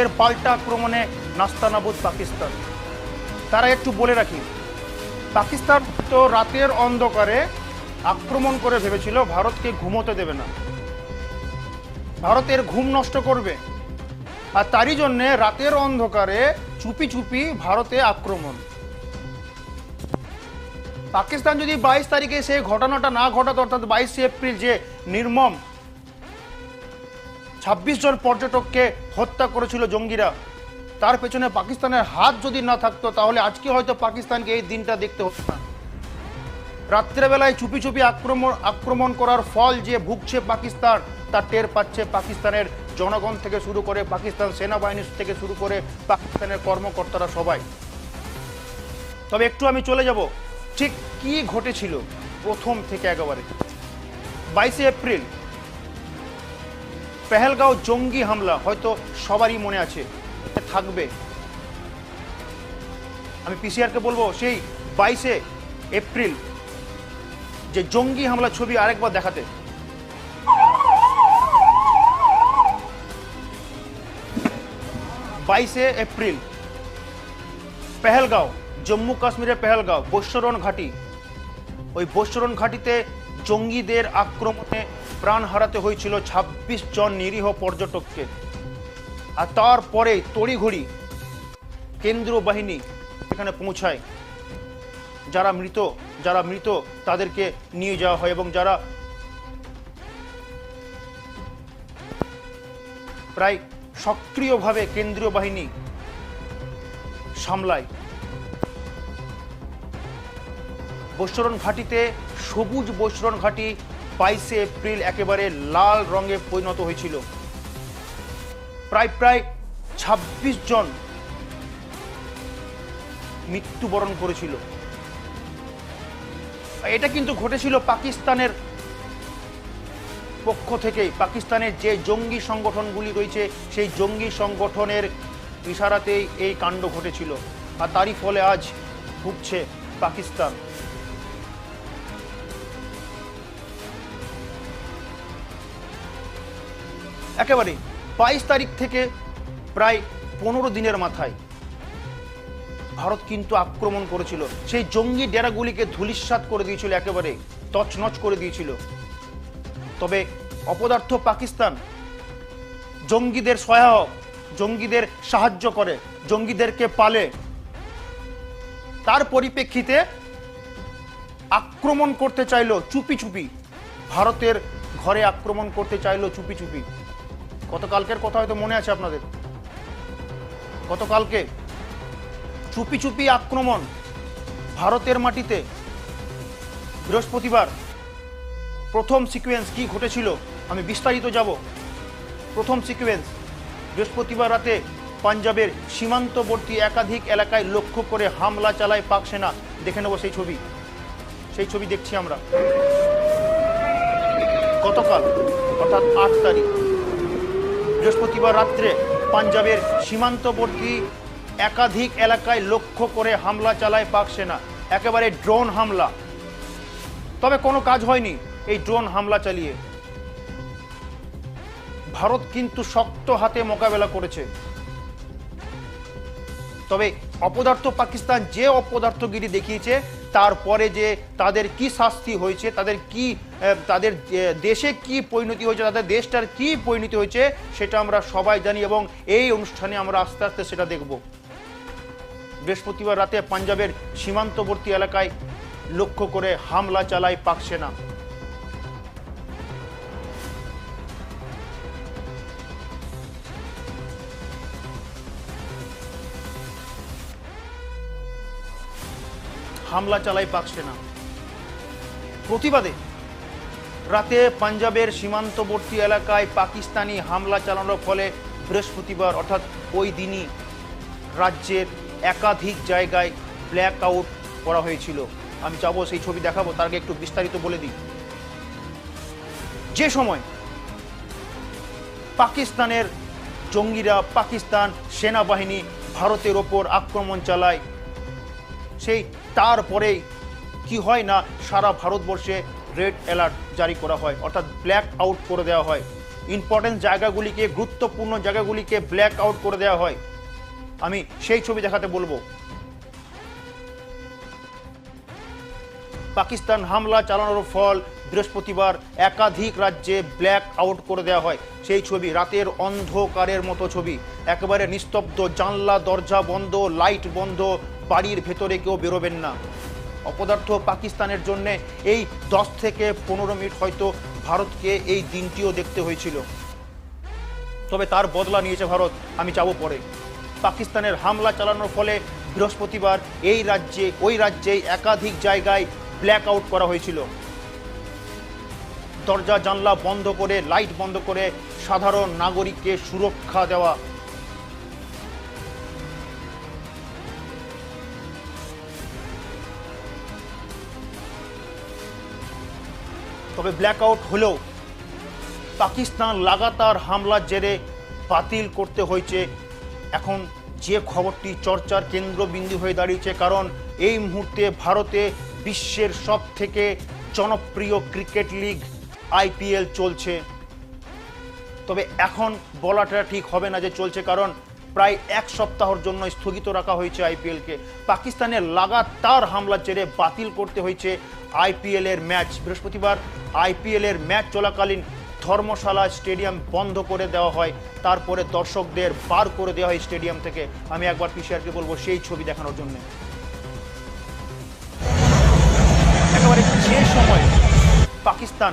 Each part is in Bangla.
ভারতের পাল্টা আক্রমণে নাস্তানাবুদ পাকিস্তান। তারা একটু বলে রাখি, পাকিস্তান তো রাতের অন্ধকারে আক্রমণ করে ভেবেছিল ভারতকে ঘুমোতে দেবে না। ভারতের ঘুম নষ্ট করবে। আর তারই জন্যে রাতের অন্ধকারে চুপি চুপি ভারতে আক্রমণ। পাকিস্তান যদি বাইশ তারিখে সেই ঘটনাটা না ঘটাতো, অর্থাৎ বাইশে এপ্রিল যে নির্মম ছাব্বিশ জন পর্যটককে হত্যা করেছিল জঙ্গিরা। তার পেছনে পাকিস্তানের হাত যদি না থাকতো, তাহলে আজকে হয়তো পাকিস্তানকে এই দিনটা দেখতে হতো না। রাত্রেবেলায় চুপি চুপি আক্রমণ আক্রমণ করার ফল যে ভুগছে পাকিস্তান, তা টের পাচ্ছে পাকিস্তানের জনগণ থেকে শুরু করে পাকিস্তান সেনাবাহিনী থেকে শুরু করে পাকিস্তানের কর্মকর্তারা সবাই। তবে একটু আমি চলে যাব। ঠিক কি ঘটেছিল প্রথম থেকে একেবারে? বাইশে এপ্রিল পেহেলগাঁও জঙ্গি হামলা, হয়তো সবারই মনে আছে। থাকবে। আমি পিসিআরকে বলব, সেই বাইশে এপ্রিল, যে জঙ্গি হামলা ছবি আরেকবার দেখাতে। বাইশে এপ্রিল, পেহেলগাঁও, জম্মু কাশ্মীরের পেহেলগাঁও বৈশ্বরণ ঘাঁটি। ওই বৈশ্বরণ ঘাঁটিতে জঙ্গিদের আক্রমণে প্রাণ হারাতে হয়েছিল ২৬ জন নিরীহ পর্যটককে। আর তারপরে তড়িঘড়ি কেন্দ্রীয় বাহিনী এখানে পৌঁছায়। যারা মৃত যারা মৃত তাদেরকে নিয়ে যাওয়া হয় এবং যারা প্রায় সক্রিয়ভাবে কেন্দ্রীয় বাহিনী সামলায়। বৈশ্বরণ ঘাটিতে সবুজ বৈশ্বরণ ঘাটি বাইশে এপ্রিল একেবারে লাল রঙে পরিণত হয়েছিল। প্রায় প্রায় ২৬ জন মৃত্যুবরণ করেছিল। এটা কিন্তু ঘটেছিল পাকিস্তানের পক্ষ থেকেই পাকিস্তানের যে জঙ্গি সংগঠনগুলি রয়েছে, সেই জঙ্গি সংগঠনের ইশারাতেই এই কাণ্ড ঘটেছিল। আর তারই ফলে আজ ভুগছে পাকিস্তান। একেবারে বাইশ তারিখ থেকে প্রায় পনেরো দিনের মাথায় ভারত কিন্তু আক্রমণ করেছিল। সেই জঙ্গি ডেরাগুলিকে ধুলিস্বাত করে দিয়েছিল, একেবারে তছনছ করে দিয়েছিল। তবে অপদার্থ পাকিস্তান জঙ্গিদের সহায়ক, জঙ্গিদের সাহায্য করে, জঙ্গিদেরকে পালে। তার পরিপ্রেক্ষিতে আক্রমণ করতে চাইলো চুপি চুপি, ভারতের ঘরে আক্রমণ করতে চাইলো চুপি চুপি। গতকালকের কথা হয়তো মনে আছে আপনাদের। গতকালকে চুপি চুপি আক্রমণ ভারতের মাটিতে। বৃহস্পতিবার প্রথম সিকোয়েন্স কি ঘটেছিল আমি বিস্তারিত যাব। প্রথম সিকোয়েন্স বৃহস্পতিবার রাতে পাঞ্জাবের সীমান্তবর্তী একাধিক এলাকায় লক্ষ্য করে হামলা চালায় পাক সেনা। দেখে নেব সেই ছবি। সেই ছবি দেখছি আমরা। গতকাল, অর্থাৎ আট তারিখ। বৃহস্পতিবার রাত্রে পাঞ্জাবের সীমান্তবর্তী একাধিক এলাকায় লক্ষ্য করে হামলা চালায় পাক সেনা। একেবারে ড্রোন হামলা। তবে কোনো কাজ হয়নি এই ড্রোন হামলা চালিয়ে। ভারত কিন্তু শক্ত হাতে মোকাবেলা করেছে। তবে অপদার্থ পাকিস্তান যে অপদার্থগিরি দেখিয়েছে তারপরে যে তাদের কি শাস্তি হয়েছে, তাদের কি তাদের দেশে কি পরিণতি হয়েছে, তাদের দেশটার কি পরিণতি হয়েছে, সেটা আমরা সবাই জানি এবং এই অনুষ্ঠানে আমরা আস্তে আস্তে সেটা দেখব। বৃহস্পতিবার রাতে পাঞ্জাবের সীমান্তবর্তী এলাকায় লক্ষ্য করে হামলা চালায় পাক সেনা। হামলা চালায় পাক সেনা। প্রতিবাদে রাতে পাঞ্জাবের সীমান্তবর্তী এলাকায় পাকিস্তানি হামলা চালানোর ফলে বৃহস্পতিবার, অর্থাৎ ওই দিনই, রাজ্যের একাধিক জায়গায় ব্ল্যাক আউট করা হয়েছিল। আমি চাবো সেই ছবি দেখাবো, তার আগে একটু বিস্তারিত বলে দিই। যে সময় পাকিস্তানের জঙ্গিরা পাকিস্তান সেনাবাহিনী ভারতের ওপর আক্রমণ চালায়, সেই তারপরেই কি হয় না, সারা ভারতবর্ষে রেড অ্যালার্ট জারি করা হয়, অর্থাৎ ব্ল্যাক আউট করে দেওয়া হয়। ইম্পর্টেন্ট জায়গাগুলিকে, গুরুত্বপূর্ণ জায়গাগুলিকে ব্ল্যাক আউট করে দেওয়া হয়। আমি সেই ছবি দেখাতে বলব। পাকিস্তান হামলা চালানোর ফল বৃহস্পতিবার একাধিক রাজ্যে ব্ল্যাক আউট করে দেওয়া হয়। সেই ছবি, রাতের অন্ধকারের মতো ছবি। একেবারে নিস্তব্ধ জানলা, দরজা বন্ধ, লাইট বন্ধ বাড়ির ভেতরে কেউ বেরোবেন না। অপদার্থ পাকিস্তানের জন্য এই দশ থেকে পনেরো মিনিট হয়তো ভারতকে এই দিনটিও দেখতে হয়েছিল। তবে তার বদলা নিয়েছে ভারত, আমি যাব পরে। পাকিস্তানের হামলা চালানোর ফলে বৃহস্পতিবার এই রাজ্যে, ওই রাজ্যেই একাধিক জায়গায় ব্ল্যাক আউট করা হয়েছিল। দরজা জানলা বন্ধ করে লাইট বন্ধ করে সাধারণ নাগরিককে সুরক্ষা দেওয়া তবে ব্ল্যাক আউট হলেও পাকিস্তান লাগাতার হামলার জেরে বাতিল করতে হয়েছে। এখন যে খবরটি চর্চার কেন্দ্রবিন্দু হয়ে দাঁড়িয়েছে, কারণ এই মুহূর্তে ভারতে বিশ্বের সব থেকে জনপ্রিয় ক্রিকেট লিগ আইপিএল চলছে। তবে এখন বলাটা ঠিক হবে না যে চলছে, কারণ প্রায় এক সপ্তাহর জন্য স্থগিত রাখা হয়েছে আইপিএলকে। পাকিস্তানের লাগাতার হামলার জেরে বাতিল করতে হয়েছে আইপিএল এর ম্যাচ। বৃহস্পতিবার আইপিএল এর ম্যাচ চলাকালীন ধর্মশালা স্টেডিয়াম বন্ধ করে দেওয়া হয়। তারপরে দর্শকদের বার করে দেওয়া হয় স্টেডিয়াম থেকে। আমি একবার পিসিআরকে বলব, সেই ছবি দেখানোর জন্য। একেবারে সময় পাকিস্তান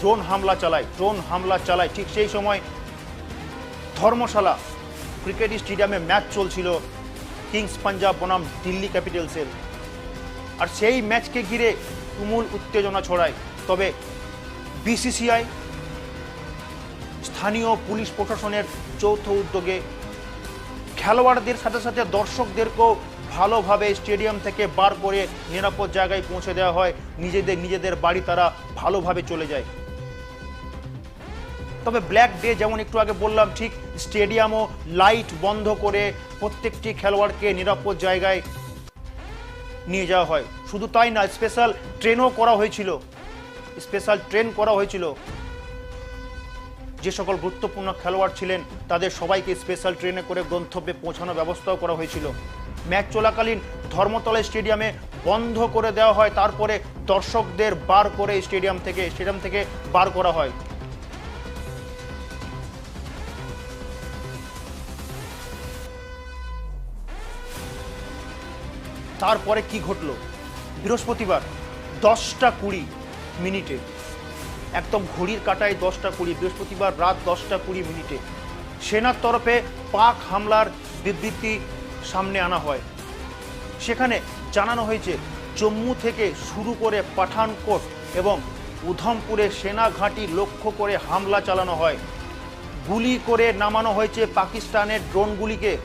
ড্রোন হামলা চালায়, ড্রোন হামলা চালায়, ঠিক সেই সময় ধর্মশালা ক্রিকেট স্টেডিয়ামে ম্যাচ চলছিল কিংস পাঞ্জাব বনাম দিল্লি ক্যাপিটালসের। আর সেই ম্যাচকে ঘিরে তুমুল উত্তেজনা ছড়ায়। তবে বিসিসিআই, স্থানীয় পুলিশ প্রশাসনের যৌথ উদ্যোগে খেলোয়াড়দের সাথে সাথে দর্শকদেরকেও ভালোভাবে স্টেডিয়াম থেকে বার করে নিরাপদ জায়গায় পৌঁছে দেওয়া হয়। নিজেদের নিজেদের বাড়ি তারা ভালোভাবে চলে যায়। তবে ব্ল্যাক ডে যেমন একটু আগে বললাম, ঠিক স্টেডিয়ামও লাইট বন্ধ করে প্রত্যেকটি খেলোয়াড়কে নিরাপদ জায়গায় নিয়ে যাওয়া হয়। শুধু তাই না স্পেশাল ট্রেনও করা হয়েছিল। স্পেশাল ট্রেন করা হয়েছিল। যে সকল গুরুত্বপূর্ণ খেলোয়াড় ছিলেন, তাদের সবাইকে স্পেশাল ট্রেনে করে গন্তব্যে পৌঁছানোর ব্যবস্থাও করা হয়েছিল। ম্যাচ চলাকালীন ধর্মতলা স্টেডিয়ামে বন্ধ করে দেওয়া হয়, তারপরে দর্শকদের বার করে স্টেডিয়াম থেকে স্টেডিয়াম থেকে বার করা হয়। তারপরে কি ঘটলো? বৃহস্পতিবার, দশটা কুড়ি মিনিটে, একদম ঘড়ির কাটায় দশটা কুড়ি, বৃহস্পতিবার রাত দশটা কুড়ি মিনিটে, সেনার তরফে পাক হামলার বিবৃতি সামনে আনা হয়। সেখানে জানানো হয়েছে, জম্মু থেকে শুরু করে পাঠানকোট এবং উধমপুরে সেনা ঘাঁটি লক্ষ্য করে হামলা চালানো হয়। গুলি করে নামানো হয়েছে পাকিস্তানের ড্রোনগুলিকে।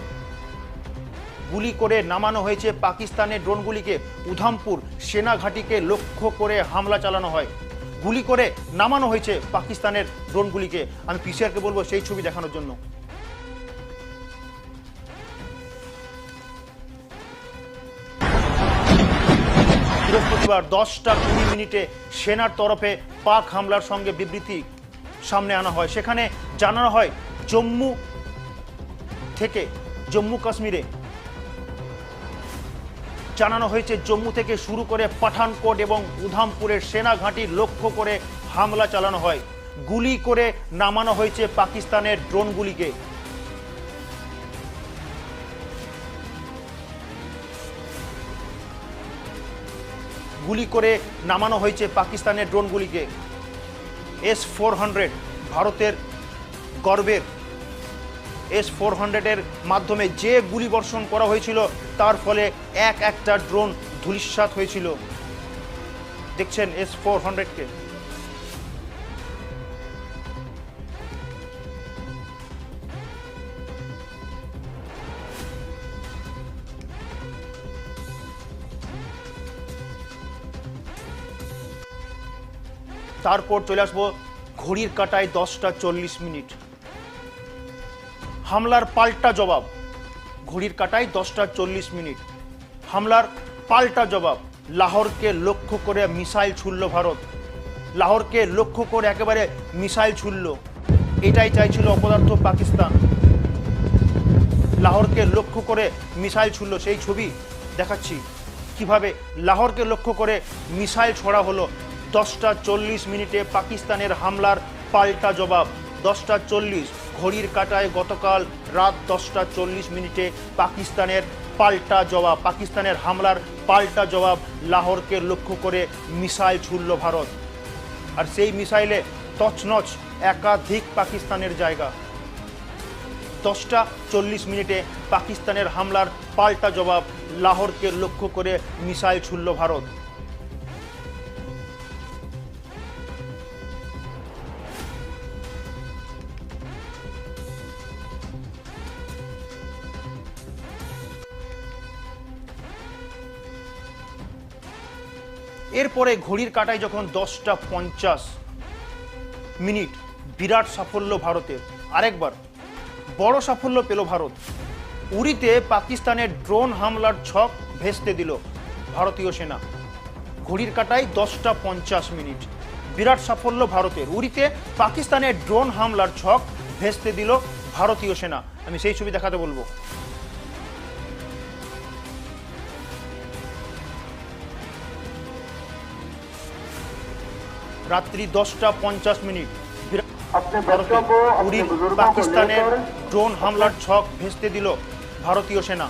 গুলি করে নামানো হয়েছে পাকিস্তানের ড্রোনগুলিকে। উধামপুর সেনাঘাটিকে লক্ষ্য করে হামলা চালানো হয়। গুলি করে নামানো হয়েছে পাকিস্তানের ড্রোনগুলিকে। আমি পিসিআরকে বলব সেই ছবি দেখানোর জন্য। বৃহস্পতিবার দশটা কুড়ি মিনিটে সেনার তরফে পাক হামলার সঙ্গে বিবৃতি সামনে আনা হয়। সেখানে জানানো হয়, জম্মু থেকে জম্মু কাশ্মীরে জানানো হয়েছে, জম্মু থেকে শুরু করে পাঠানকোট এবং উধামপুরের সেনা ঘাঁটি লক্ষ্য করে হামলা চালানো হয়। গুলি করে নামানো হয়েছে পাকিস্তানের ড্রোনগুলিকে। গুলি করে নামানো হয়েছে পাকিস্তানের ড্রোনগুলিকে। এস ফোর হান্ড্রেড, ভারতের গর্বের এস ফোর হান্ড্রেডের মাধ্যমে যে গুলি বর্ষণ করা হয়েছিল, তার ফলে এক একটা ড্রোন ধূলিসাৎ হয়েছিল। দেখছেন এস ফোর হান্ড্রেডকে। তারপর চলে আসব, ঘড়ির কাটায় দশটা চল্লিশ মিনিট। হামলার পাল্টা জবাব। ঘড়ির কাটায় দশটা চল্লিশ মিনিট। হামলার পাল্টা জবাব, লাহোরকে লক্ষ্য করে মিসাইল ছুড়ল ভারত। লাহোরকে লক্ষ্য করে একেবারে মিসাইল ছুড়ল। এটাই চাইছিল অপদার্থ পাকিস্তান। লাহোরকে লক্ষ্য করে মিসাইল ছুড়ল। সেই ছবি দেখাচ্ছি। কীভাবে লাহোরকে লক্ষ্য করে মিসাইল ছড়া হলো। দশটা চল্লিশ মিনিটে পাকিস্তানের হামলার পাল্টা জবাব। দশটা চল্লিশ। ঘড়ির কাটায় গতকাল রাত দশটা চল্লিশ মিনিটে পাকিস্তানের পাল্টা জবাব, পাকিস্তানের হামলার পাল্টা জবাব লাহোরকে লক্ষ্য করে মিসাইল ছুড়ল ভারত। আর সেই মিসাইলে তছনছ একাধিক পাকিস্তানের জায়গা। দশটা চল্লিশ মিনিটে পাকিস্তানের হামলার পাল্টা জবাব লাহোরকে লক্ষ্য করে মিসাইল ছুড়ল ভারত। এরপরে ঘড়ির কাটায় যখন দশটা পঞ্চাশ মিনিট বিরাট সাফল্য ভারতের, আরেকবার বড় সাফল্য পেল ভারত। উড়িতে পাকিস্তানের ড্রোন হামলার ছক ভেস্তে দিল ভারতীয় সেনা। ঘড়ির কাটায় দশটা পঞ্চাশ মিনিট বিরাট সাফল্য ভারতের। উড়িতে পাকিস্তানের ড্রোন হামলার ছক ভেস্তে দিল ভারতীয় সেনা। আমি সেই ছবি দেখাতে বলব। রাত্রি দশটা পঞ্চাশ মিনিট। উড়ির পাকিস্তানের ড্রোন হামলার ছক ভেস্তে দিল ভারতীয় সেনা।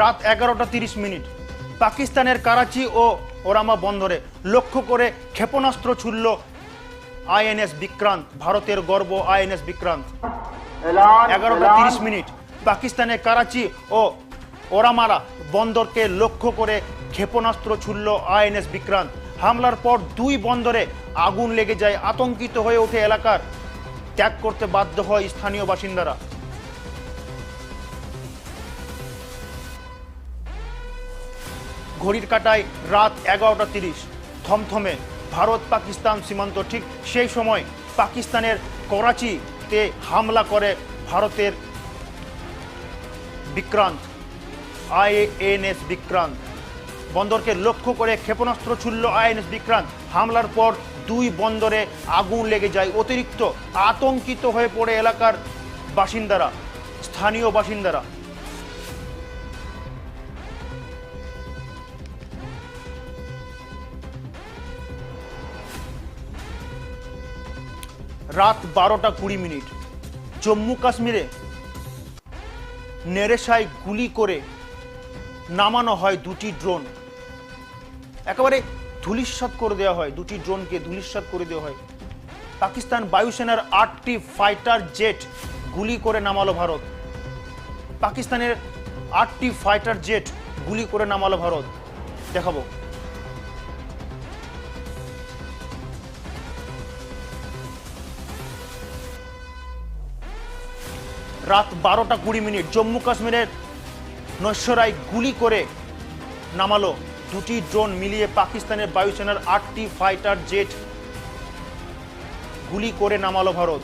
রাত এগারোটা তিরিশ মিনিট। পাকিস্তানের কারাচি ও ওরামা বন্দরে লক্ষ্য করে ক্ষেপণাস্ত্র ছুড়ল আইএনএস বিক্রান্ত ভারতের গর্ব আইএনএস বিক্রান্ত। এগারোটা তিরিশ মিনিট পাকিস্তানের কারাচি ও ওরামারা বন্দরকে লক্ষ্য করে ক্ষেপণাস্ত্র ছুড়ল আইএনএস বিক্রান্ত। হামলার পর দুই বন্দরে আগুন লেগে যায় আতঙ্কিত হয়ে ওঠে এলাকার। ত্যাগ করতে বাধ্য হয় স্থানীয় বাসিন্দারা। ঘড়ির কাটায় রাত এগারোটা তিরিশ। থমথমে ভারত পাকিস্তান সীমান্ত ঠিক সেই সময় পাকিস্তানের করাচিতে হামলা করে ভারতের বিক্রান্ত, আইএনএস বিক্রান্ত। বন্দরকে লক্ষ্য করে ক্ষেপণাস্ত্র ছুড়ল আইএনএস বিক্রান্ত। হামলার পর দুই বন্দরে আগুন লেগে যায়। অতিরিক্ত আতঙ্কিত হয়ে পড়ে এলাকার বাসিন্দারা, স্থানীয় বাসিন্দারা। রাত বারোটা কুড়ি মিনিট। জম্মু কাশ্মীরে নেরেশায় গুলি করে নামানো হয় দুটি ড্রোন। একেবারে ধুলিস্বাত করে দেওয়া হয়, দুটি ড্রোনকে ধুলিস্বাত করে দেওয়া হয়। পাকিস্তান বায়ুসেনার আটটি ফাইটার জেট গুলি করে নামালো ভারত। পাকিস্তানের আটটি ফাইটার জেট গুলি করে নামালো ভারত। দেখাবো। রাত বারোটা কুড়ি মিনিট জম্মু কাশ্মীরের নৈশরায় গুলি করে নামালো দুটি ড্রোন মিলিয়ে পাকিস্তানের বায়ুসেনার আটটি ফাইটার জেট গুলি করে নামালো ভারত।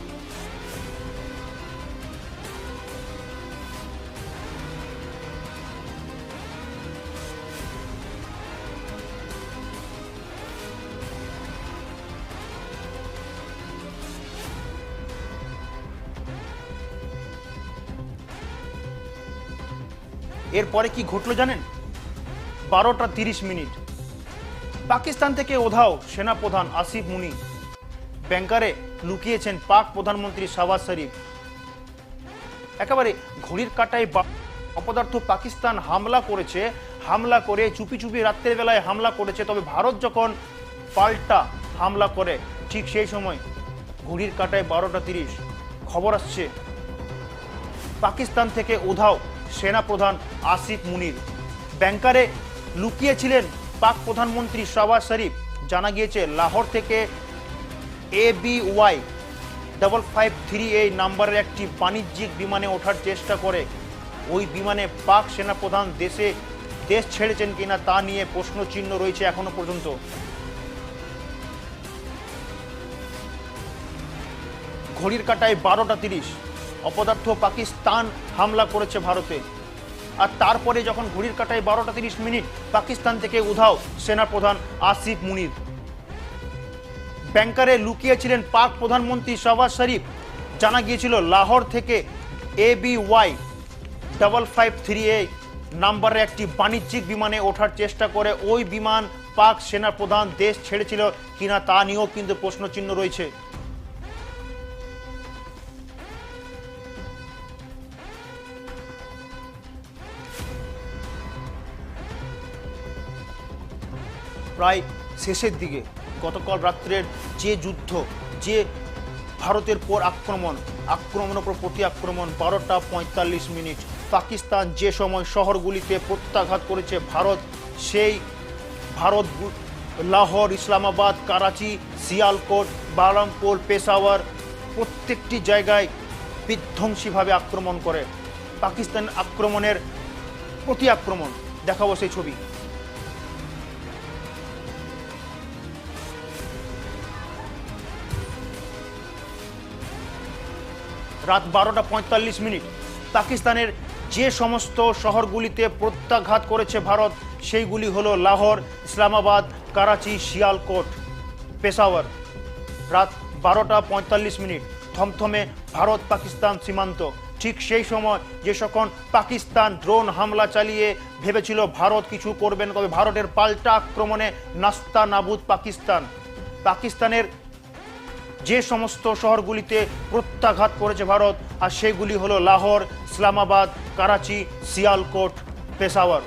এরপরে কি ঘটলো জানেন? বারোটা তিরিশ মিনিট। পাকিস্তান থেকে ওধাও সেনাপ্রধান আসিফ মুনি ব্যাংকারে লুকিয়েছেন পাক প্রধানমন্ত্রী শাহবাজ শরীফ। একেবারে ঘড়ির কাটায় অপদার্থ পাকিস্তান হামলা করেছে, হামলা করে চুপি চুপি রাত্রের বেলায় হামলা করেছে, তবে ভারত যখন পাল্টা হামলা করে, ঠিক সেই সময় ঘড়ির কাটায় বারোটা তিরিশ খবর আসছে। পাকিস্তান থেকে উধাও সেনাপ্রধান আসিফ মুনির। ব্যাংকারে লুকিয়েছিলেন পাক প্রধানমন্ত্রী শাহবাজ শরীফ। জানা গিয়েছে, লাহোর থেকে A B Y double five three এই নাম্বারের একটি বাণিজ্যিক বিমানে ওঠার চেষ্টা করে। ওই বিমানে পাক সেনাপ্রধান দেশে দেশ ছেড়েছেন কিনা তা নিয়ে প্রশ্ন চিহ্ন রয়েছে এখনও পর্যন্ত। ঘড়ির কাটায় বারোটা তিরিশ। অপদার্থ পাকিস্তান হামলা করেছে ভারতে। আর তারপরে যখন ঘড়ির কাটায় বারোটা তিরিশ মিনিট পাকিস্তান থেকে উধাও সেনাপ্রধান আসিফ মুনির। ব্যাংকারে লুকিয়েছিলেন পাক প্রধানমন্ত্রী শাহবাজ শরীফ। জানা গিয়েছিল লাহোর থেকে A B Y double five three এ নাম্বারের একটি বাণিজ্যিক বিমানে ওঠার চেষ্টা করে ওই বিমান পাক সেনাপ্রধান দেশ ছেড়েছিল কিনা তা নিয়েও কিন্তু প্রশ্নচিহ্ন রয়েছে। প্রায় শেষের দিকে গতকাল রাত্রের যে যুদ্ধ, যে ভারতের পর আক্রমণ, আক্রমণের উপর প্রতি আক্রমণ বারোটা পঁয়তাল্লিশ মিনিট। পাকিস্তান যে সময় শহরগুলিতে প্রত্যাঘাত করেছে, ভারত সেই ভারত লাহোর, ইসলামাবাদ, করাচি সিয়ালকোট বারামপুর, পেশাওয়ার প্রত্যেকটি জায়গায় বিধ্বংসীভাবে আক্রমণ করে। পাকিস্তান আক্রমণের প্রতি আক্রমণ। দেখাবো সেই ছবি। রাত বারোটা পঁয়তাল্লিশ মিনিট। পাকিস্তানের যে সমস্ত শহরগুলিতে প্রত্যাঘাত করেছে ভারত, সেইগুলি হলো লাহোর, ইসলামাবাদ, করাচি, শিয়ালকোট, পেশাওয়ার। রাত বারোটা পঁয়তাল্লিশ মিনিট, থমথমে ভারত পাকিস্তান সীমান্ত। ঠিক সেই সময় যে যখন পাকিস্তান ড্রোন হামলা চালিয়ে ভেবেছিল ভারত কিছু করবে না, তবে ভারতের পাল্টা আক্রমণে নাস্তা নাবুদ পাকিস্তান। পাকিস্তানের যে সমস্ত শহরগুলিতে প্রত্যাঘাত করেছে ভারত, আর সেগুলি হলো লাহোর, ইসলামাবাদ, করাচি সিয়ালকোট পেশাওয়ার।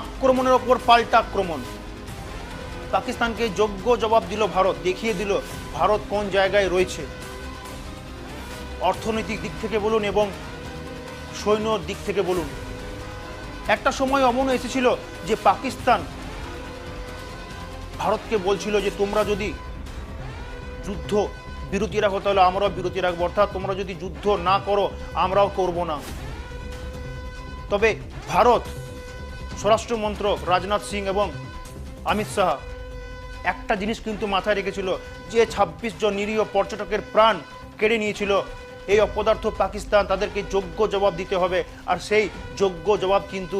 আক্রমণের ওপর পাল্টা আক্রমণ। পাকিস্তানকে যোগ্য জবাব দিল ভারত, দেখিয়ে দিল ভারত কোন জায়গায় রয়েছে। অর্থনৈতিক দিক থেকে বলুন এবং সৈন্য দিক থেকে বলুন। একটা সময় অমন এসেছিল যে পাকিস্তান ভারতকে বলছিল যে, তোমরা যদি যুদ্ধ বিরতি রাখো, তাহলে আমরাও বিরতি রাখব। অর্থাৎ তোমরা যদি যুদ্ধ না করো, আমরাও করব না। তবে ভারত স্বরাষ্ট্রমন্ত্রক রাজনাথ সিং এবং অমিত শাহ একটা জিনিস কিন্তু মাথায় রেখেছিল, যে ২৬ জন নিরীহ পর্যটকের প্রাণ কেড়ে নিয়েছিল। এই অপদার্থ পাকিস্তান তাদেরকে যোগ্য জবাব দিতে হবে, আর সেই যোগ্য জবাব কিন্তু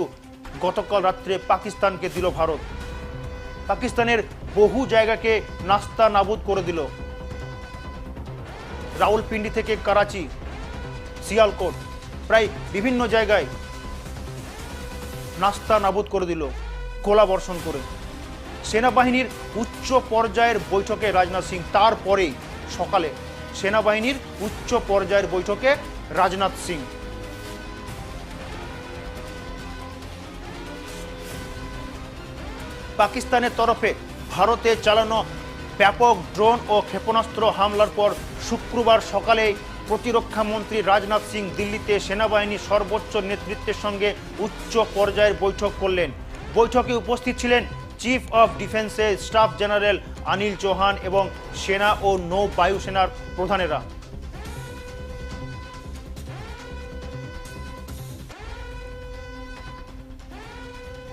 গতকাল রাত্রে পাকিস্তানকে দিল ভারত। পাকিস্তানের বহু জায়গাকে নাস্তা নাবুদ করে দিল। রাউলপিন্ডি থেকে করাচি সিয়ালকোট প্রায় বিভিন্ন জায়গায় নাস্তা নাবুদ করে দিল গোলা বর্ষণ করে। সেনাবাহিনীর উচ্চ পর্যায়ের বৈঠকে রাজনাথ সিং তারপরেই সকালে সেনাবাহিনীর উচ্চ পর্যায়ের বৈঠকে রাজনাথ সিং। পাকিস্তানের তরফে ভারতে চালানো ব্যাপক ড্রোন ও ক্ষেপণাস্ত্র হামলার পর শুক্রবার সকালে প্রতিরক্ষা মন্ত্রী রাজনাথ সিং দিল্লিতে সেনাবাহিনীর সর্বোচ্চ নেতৃত্বের সঙ্গে উচ্চ পর্যায়ের বৈঠক করলেন। বৈঠকে উপস্থিত ছিলেন চিফ অফ ডিফেন্সের স্টাফ জেনারেল অনিল চৌহান এবং সেনা ও নৌ বায়ুসেনার প্রধানেরা।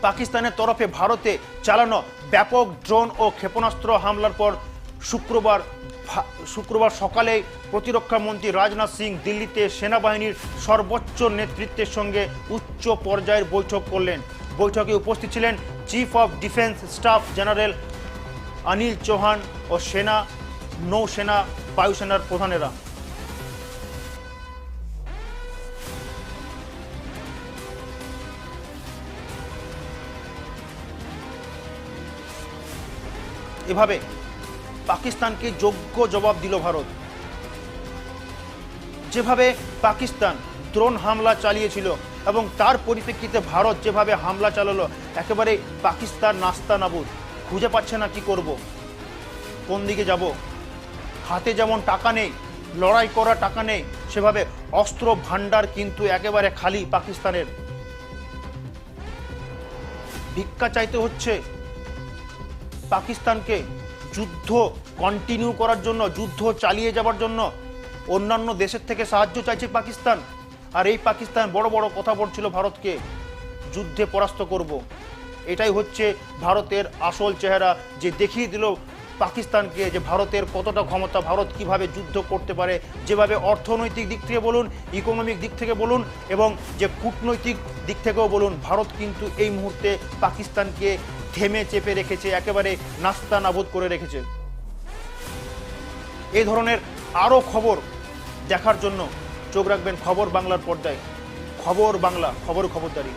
পাকিস্তানের তরফে ভারতে চালানো ব্যাপক ড্রোন ও ক্ষেপণাস্ত্র হামলার পর শুক্রবার শুক্রবার সকালে প্রতিরক্ষা মন্ত্রী রাজনাথ সিং দিল্লিতে সেনাবাহিনীর সর্বোচ্চ নেতৃত্বের সঙ্গে উচ্চ পর্যায়ের বৈঠক করলেন। বৈঠকে উপস্থিত ছিলেন chief of defence staff general Anil Chauhan ও সেনা, নৌসেনা, বায়ুসেনার প্রধানেরা। এভাবে পাকিস্তানকে যোগ্য জবাব দিল ভারত। যেভাবে পাকিস্তান ড্রোন হামলা চালিয়েছিল এবং তার পরিপ্রেক্ষিতে ভারত যেভাবে হামলা চালালো, একেবারে পাকিস্তান নাস্তা নাবুদ। খুঁজে পাচ্ছে না কি করব? কোন দিকে যাব? হাতে যেমন টাকা নেই, লড়াই করা টাকা নেই, সেভাবে অস্ত্র ভাণ্ডার কিন্তু একেবারে খালি পাকিস্তানের। ভিক্ষা চাইতে হচ্ছে পাকিস্তানকে যুদ্ধ কন্টিনিউ করার জন্য, যুদ্ধ চালিয়ে যাবার জন্য। অন্যান্য দেশের থেকে সাহায্য চাইছে পাকিস্তান। আর এই পাকিস্তান বড় বড় কথা বলছিল ভারতকে, যুদ্ধে পরাস্ত করব। এটাই হচ্ছে ভারতের আসল চেহারা, যে দেখিয়ে দিল পাকিস্তানকে যে ভারতের কতটা ক্ষমতা, ভারত কীভাবে যুদ্ধ করতে পারে, যেভাবে অর্থনৈতিক দিক থেকে বলুন ইকোনমিক দিক থেকে বলুন, এবং যে কূটনৈতিক দিক থেকেও বলুন, ভারত কিন্তু এই মুহূর্তে পাকিস্তানকে থেমে চেপে রেখেছে, একেবারে নাস্তা নাবুদ করে রেখেছে। এই ধরনের আরও খবর দেখার জন্য চোখ রাখবেন খবর বাংলার পর্দায়। খবর বাংলা খবর খবরদারি